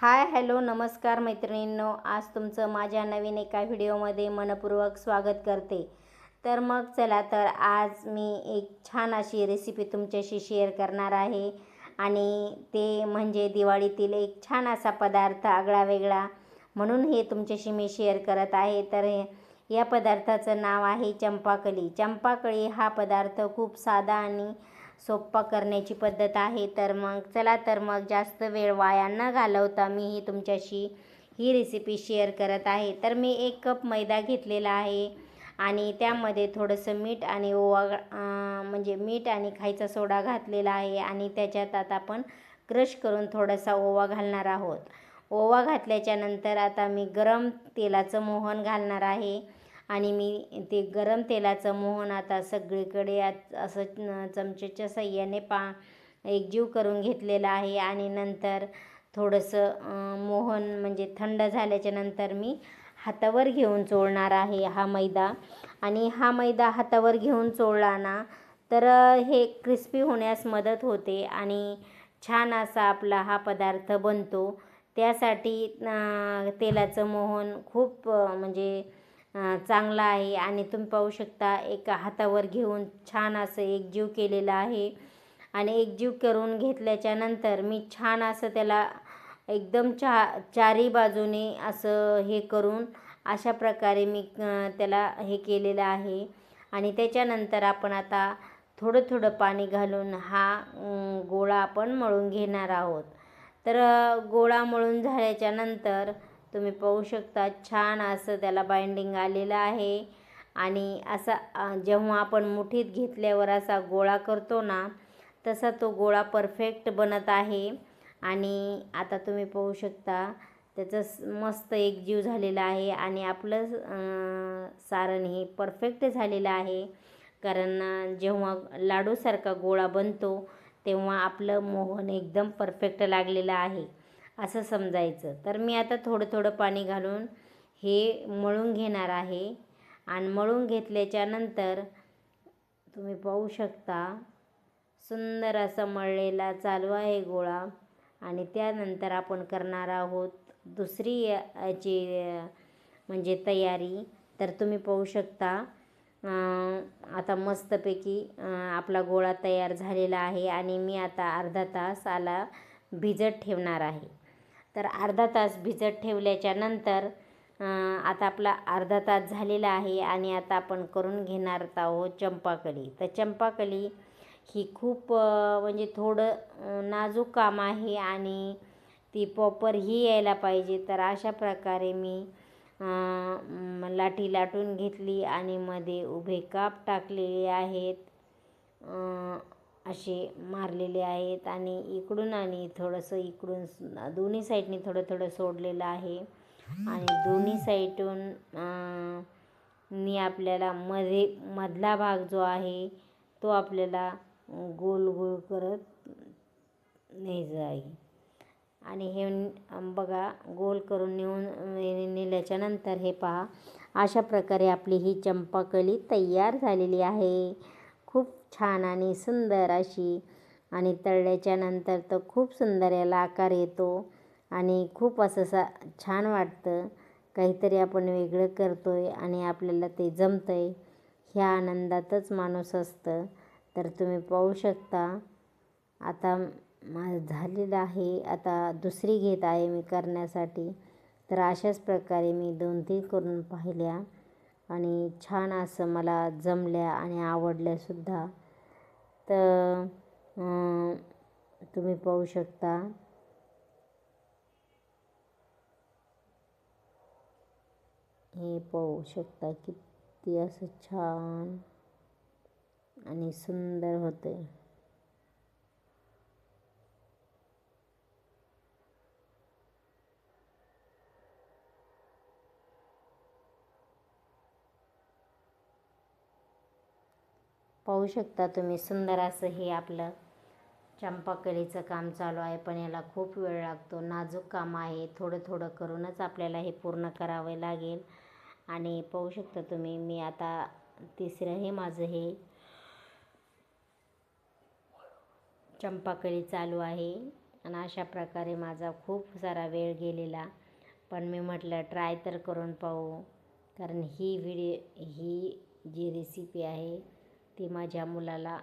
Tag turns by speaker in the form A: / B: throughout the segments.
A: Hi hello नमस्कार मैत्रिणींनो. आज तुमचं माझ्या नवीन एका व्हिडिओमध्ये मनपूर्वक स्वागत करते. तर मग चला तर आज मी एक छान अशी रेसिपी तुमच्याशी शेअर करणार आहे. आणि ते म्हणजे दिवाळीतील एक छान असा पदार्थ आगळा वेगळा म्हणून हे तुमच्याशी मी शेअर करत आहे. तर या पदार्थाचं नाव आहे चंपाकली. चंपाकळी हा पदार्थ खूप साधा आणि सोप्पा करण्याची पद्धत आहे. तर मग चला तर मग जास्त वेळ वाया न घालवता मी ही तुमच्याशी ही रेसिपी शेअर करत आहे. तर मी एक कप मैदा घेतलेला आहे आणि त्यामध्ये थोडंसं मीठ आणि ओवा म्हणजे मीठ आणि खायचा सोडा घातलेला आहे आणि त्याच्यात आता आपण क्रश करून थोडासा ओवा घालणार आहोत. ओवा घातल्याच्या नंतर आता मी गरम तेलाचं मोहन घालणार आहे. आणि मी ते गरम तेलाचं मोहन आता सगळीकडे असं चमचेच्या चमच्याच्या पा एकजीव करून घेतलेलं आहे. आणि नंतर थोडंसं मोहन म्हणजे थंड झाल्याच्यानंतर मी हातावर घेऊन चोळणार आहे हा मैदा. आणि हा मैदा हातावर घेऊन चोळला ना तर हे क्रिस्पी होण्यास मदत होते आणि छान असा आपला हा पदार्थ बनतो. त्यासाठी तेलाचं मोहन खूप म्हणजे चांगला आहे. आणि तुम्ही पाहू शकता एका हातावर घेऊन छान असं एकजीव केलेलं आहे. आणि एकजीव करून घेतल्याच्या नंतर मी छान असं त्याला एकदम चा चारी बाजूने असं हे करून अशा प्रकारे मी त्याला हे केलेलं आहे. आणि त्याच्यानंतर आपण आता थोडं थोडं पाणी घालून हा गोळा आपण मळून घेणार आहोत. तर गोळा मळून झाल्याच्यानंतर तुम्ही पाहू शकता छान असं त्याला बाइंडिंग आलेलं आहे. आणि असा जेव्हा आपण मुठीत घेतल्यावर असा गोळा करतो ना तसा तो गोळा परफेक्ट बनत आहे. आणि आता तुम्ही पाहू शकता त्याचं मस्त एक जीव झालेला आहे. आणि आपलं सारण हे परफेक्ट झालेलं आहे. कारण जेव्हा लाडूसारखा गोळा बनतो तेव्हा आपलं मोहन एकदम परफेक्ट लागलेलं आहे. असं समजायचं. तर मी आता थोडं थोडं पाणी घालून हे मळून घेणार आहे. आणि मळून घेतल्याच्या नंतर तुम्ही पाहू शकता सुंदर असा मळलेला चालू आहे गोळा. आणि त्यानंतर आपण करणार आहोत दुसरी याची म्हणजे तयारी. तर तुम्ही पाहू शकता आता मस्तपैकी आपला गोळा तयार झालेला आहे. आणि मी आता अर्धा तास आला भिजत ठेवणार आहे. तर अर्धा तास भिजत ठेवल्याच्या नंतर आता आपला अर्धा तास झालेला आहे आणि आता आपण करून घेणार आहोत चंपाकली. तर चंपाकली ही खूप म्हणजे थोडं नाजूक काम आहे आणि ती प्रॉपर ही यायला पाहिजे. तर अशा प्रकारे मी लाठी लाटून घेतली आणि मध्ये उभे काप टाकलेले आहेत. असे मारलेले आहेत आणि इकडून आणि थोडंसं इकडून दोन्ही साईडनी थोडं थोडं सोडलेलं आहे. आणि दोन्ही साईडून नी आपल्याला मध्ये मधला भाग जो आहे तो आपल्याला गोल गोल करत न्यायचं आहे. आणि हे बघा गोल करून नेऊन नेल्याच्यानंतर नेल्याच्या नंतर हे पहा अशा प्रकारे आपली ही चंपाकली तयार झालेली आहे. छान आणि सुंदर अशी आणि तळल्याच्या नंतर तर खूप सुंदर याला आकार येतो आणि खूप असं सा छान वाटतं. काहीतरी आपण वेगळं करतो आहे आणि आपल्याला ते जमतं आहे ह्या आनंदातच माणूस असतं. तर तुम्ही पाहू शकता. आता माझं झालेलं आहे. आता दुसरी घेत आहे मी करण्यासाठी. तर अशाच प्रकारे मी दोन तीन करून पाहिल्या. आणि छान असं मला जमल्या आणि आवडल्यासुद्धा. तर तुम्ही पाहू शकता. हे पाहू शकता किती असं छान आणि सुंदर होते पाहू शकता तुम्ही सुंदर असं हे आपलं चंपाकलीचं काम चालू आहे पण याला खूप वेळ लागतो. नाजूक काम आहे थोडं थोडं करूनच आपल्याला हे पूर्ण करावे लागेल. आणि पाहू शकता तुम्ही मी आता तिसरं हे माझं हे चंपाकळी चालू आहे. आणि अशा प्रकारे माझा खूप सारा वेळ गेलेला. पण मी म्हटलं ट्राय तर करून पाहू. कारण ही व्हिडिओ ही जी रेसिपी आहे ती माझ्या मुलाला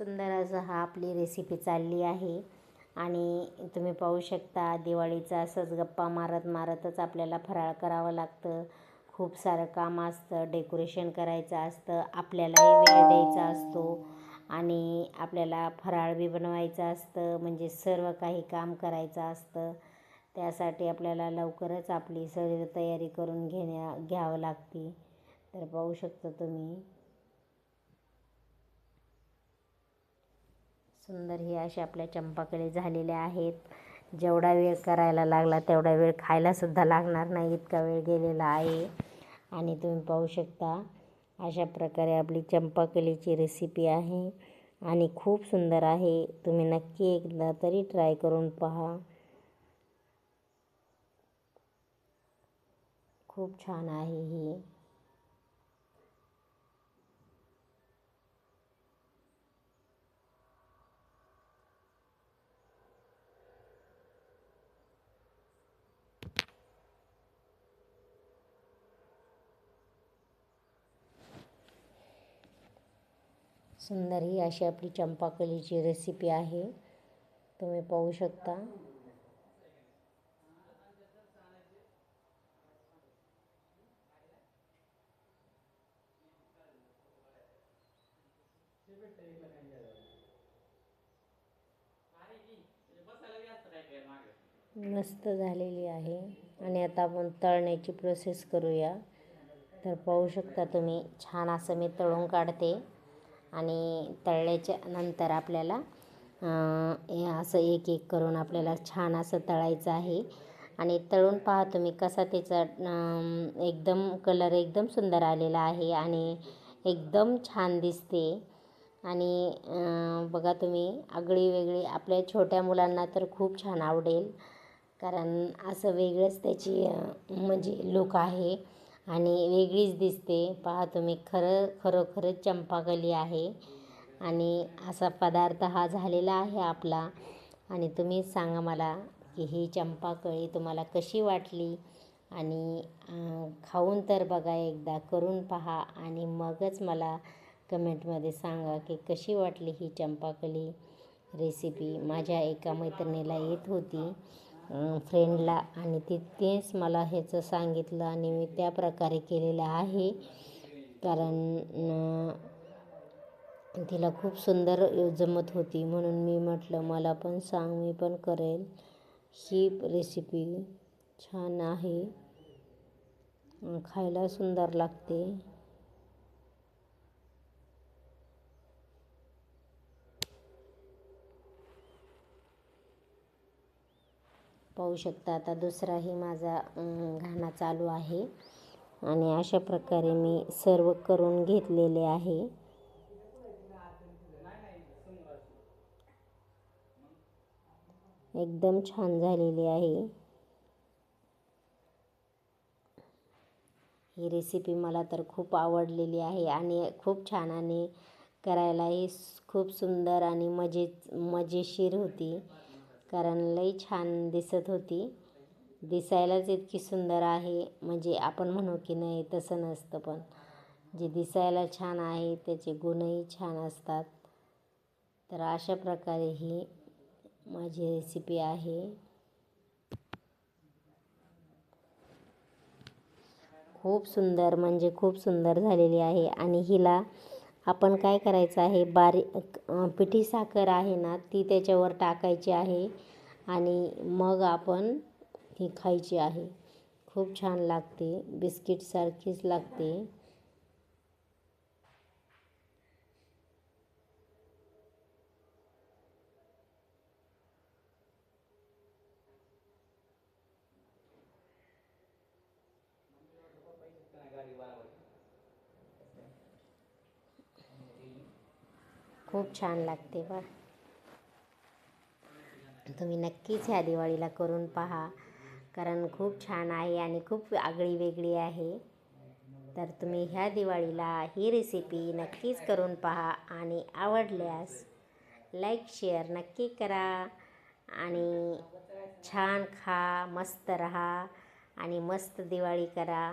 A: सुंदर असं हा आपली रेसिपी चालली आहे. आणि तुम्ही पाहू शकता दिवाळीचा असंच गप्पा मारत मारतच आपल्याला फराळ करावं लागतं. खूप सारं काम असतं डेकोरेशन करायचं असतं आपल्यालाही वेळ द्यायचा असतो. आणि आपल्याला फराळ बी बनवायचं असतं म्हणजे सर्व काही काम करायचं असतं. त्यासाठी आपल्याला लवकरच आपली सर्व तयारी करून घेण्या घ्यावं लागते. तर पाहू शकता तुम्ही सुंदर हे असे आपल्या चंपाकडे झालेले आहेत. जेवढा वेळ करायला लागला तेवढा वेळ खायलासुद्धा लागणार नाही इतका वेळ गेलेला आहे. आणि तुम्ही पाहू शकता अशा प्रकारे आपली चंपाकलीची रेसिपी आहे आणि खूप सुंदर आहे. तुम्ही नक्की एकदा तरी ट्राय करून पहा. खूप छान आहे ही. सुंदर ही अशी आपली चंपाकलीची रेसिपी आहे. तुम्ही पाहू शकता. मस्त झालेली आहे. आणि आता आपण तळण्याची प्रोसेस करूया. तर पाहू शकता तुम्ही छान असं मी तळून काढते. आणि तळल्याच्या नंतर आपल्याला असं एक एक करून आपल्याला छान असं तळायचं आहे. आणि तळून पहा तुम्ही कसा त्याचा एकदम कलर एकदम सुंदर आलेला आहे आणि एकदम छान दिसते. आणि बघा तुम्ही आगळी वेगळी आपल्या छोट्या मुलांना तर खूप छान आवडेल. कारण असं वेगळंच त्याची म्हणजे लुक आहे. आणि वेगळीच दिसते. पहा तुम्ही खरं खरोखरच चंपाकली आहे. आणि असा पदार्थ हा झालेला आहे आपला. आणि तुम्हीच सांगा मला की ही चंपाकळी तुम्हाला कशी वाटली? आणि खाऊन तर बघा एकदा करून पहा. आणि मगच मला कमेंटमध्ये सांगा की कशी वाटली ही चंपाकली रेसिपी माझ्या एका मैत्रिणीला येत होती. फ्रेंडला आणि ती तेच मला ह्याचं सांगितलं आणि मी त्या प्रकारे केलेलं आहे. कारण तिला खूप सुंदर जमत होती. म्हणून मी म्हटलं मला पण सांग मी पण करेल. ही रेसिपी छान आहे. खायला सुंदर लागते. पाहू शकता. आता दुसराही माझा घाणा चालू आहे. आणि अशा प्रकारे मी सर्व करून घेतलेले आहे. एकदम छान झालेली आहे. ही रेसिपी मला तर खूप आवडलेली आहे आणि खूप छान आणि करायलाही खूप सुंदर आणि मजे मजेशीर होती. कारण लई छान दिसत होती. दिसायलाच इतकी सुंदर आहे. म्हणजे आपण म्हणू की नाही तसं नसतं पण. जे दिसायला छान आहे त्याचे गुणही छान असतात. तर अशा प्रकारे ही माझी रेसिपी आहे. खूप सुंदर म्हणजे खूप सुंदर झालेली आहे. आणि हिला आपण काय करायचं आहे? बारीक पिठी साखर आहे ना ती त्याच्यावर टाकायची आहे आणि मग आपण ही खायची आहे. खूप छान लागते. बिस्किटसारखीच लागते. खूप छान लागते बा. तुम्ही नक्कीच ह्या दिवाळीला करून पहा कारण खूप छान आहे आणि खूप आगळी वेगळी आहे. तर तुम्ही ह्या दिवाळीला ही रेसिपी नक्कीच करून पहा आणि आवडल्यास लाईक शेअर नक्की करा आणि छान खा मस्त रहा आणि मस्त दिवाळी करा.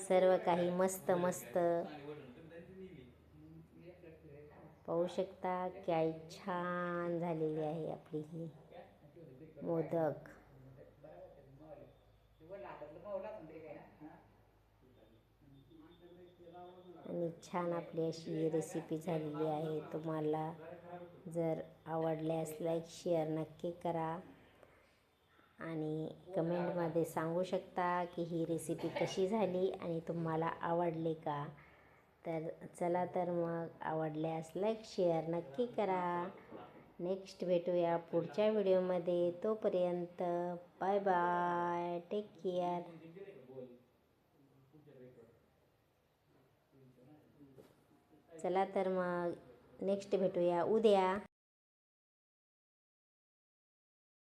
A: सर्व काही मस्त मस्त पाहू शकता काय छान झालेली आहे आपली ही. मोदक. आणि छान आपली अशी रेसिपी झालेली आहे. तुम्हाला जर आवडल्यास लाईक शेअर नक्की करा. आणि कमेंटमध्ये सांगू शकता की ही रेसिपी कशी झाली आणि तुम्हाला आवडली का? तर चला तर मग आवडल्यास लाईक शेअर नक्की करा. नेक्स्ट भेटूया पुढच्या व्हिडिओमध्ये तोपर्यंत बाय बाय टेक केअर चला तर मग नेक्स्ट भेटूया. उद्या.